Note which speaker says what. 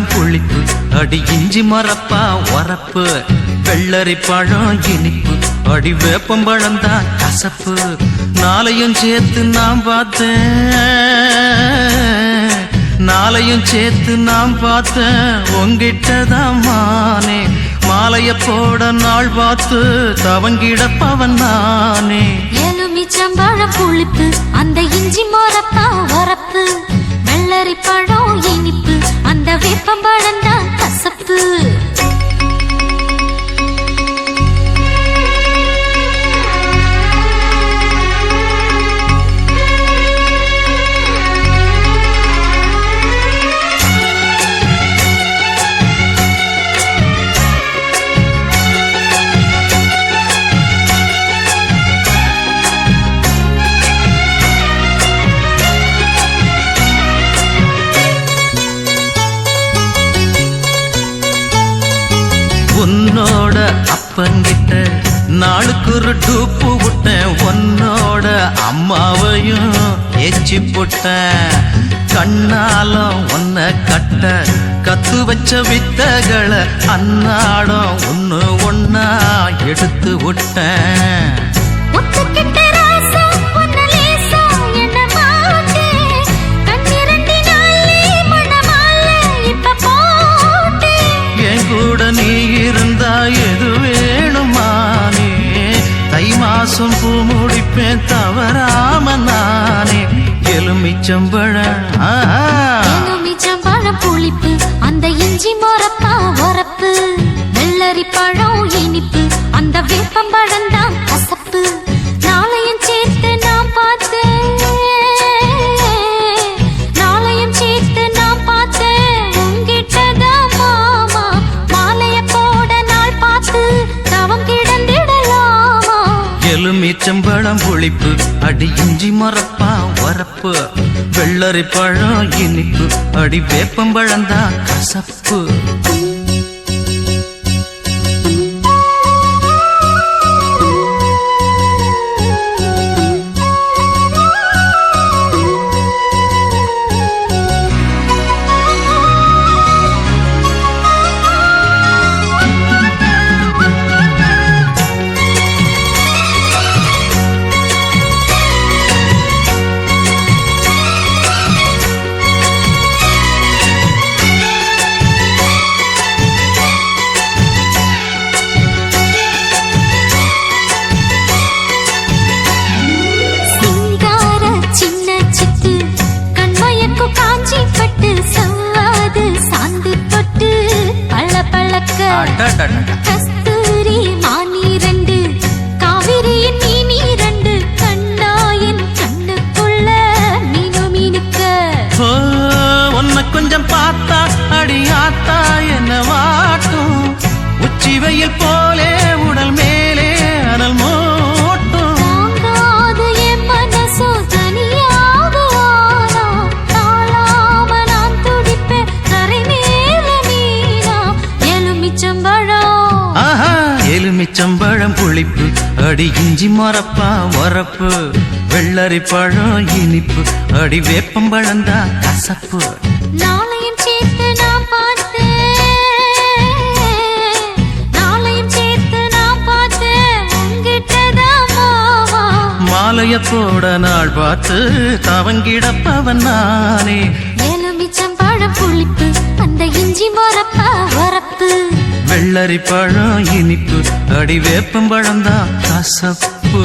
Speaker 1: பழம் புளிப்பு அடி இஞ்சி மரப்பா வரப்பு வெள்ளரி பழம் இனிப்பு அடி வேப்பம்பழம் தான் கசப்பு. நாளையும் சேர்த்து நான் பார்த்தேன் நாளையும் சேர்த்து நான் பார்த்தேன் உங்கிட்டதான் மானே. மாலைய போட நாள் பார்த்து தவங்கிட பவன் நானே.
Speaker 2: எலுமிச்சம்பழம் புளிப்பு அந்த இஞ்சி மரப்பா வரப்பு. வெள்ளரி பழம் இனிப்பு அந்த
Speaker 1: வேப்ப அப்பங்கிட்ட நாளுக்கு ஒரு டூப்பு விட்டேன். உன்னோட அம்மாவையும் ஏச்சி போட்டேன். கண்ணாலம் உன்னை கட்ட கத்து வச்ச வித்தகளை அன்னாடம் ஒன்று ஒன்னா எடுத்து விட்டேன்.
Speaker 2: ஒத்துக்கிட்ட
Speaker 1: மாசம் பூ முடிப்பேன் தவறாம நானே எலுமிச்சம்பழ
Speaker 2: எலுமிச்சம்பழ புளிப்பு அந்த இஞ்சி மொரப்பா உரப்பு வெள்ளரி பழம் இனிப்பு அந்த வேப்பம்பழம்
Speaker 1: எலுமிச்சம்பழம் புளிப்பு அடி இஞ்சி மரப்பா வரப்பு வெள்ளரி பழம் இனிப்பு அடி வேப்பம்பழம் தான் கசப்பு. கொஞ்சம் பார்த்தா அடி ஆத்தா என்ன வாட்டும். உச்சி வெயில் போலே
Speaker 2: எலுமிச்சம்பழம்
Speaker 1: புளிப்பு அடி இஞ்சி மரப்பா வரப்பு வெள்ளரி பழம் இனிப்பு அடி வேப்பம்பழம் தான் கசப்பு.
Speaker 2: நாளையும் சேர்த்து நான் நாளையும் சேர்த்து
Speaker 1: மாலைய போட நாள் பார்த்து தவங்கிடப்பவன் நானே.
Speaker 2: எலுமிச்சம்பழம்
Speaker 1: வெள்ளரி பழம் இனிப்பு அடி வேப்பம் தான் கசப்பு.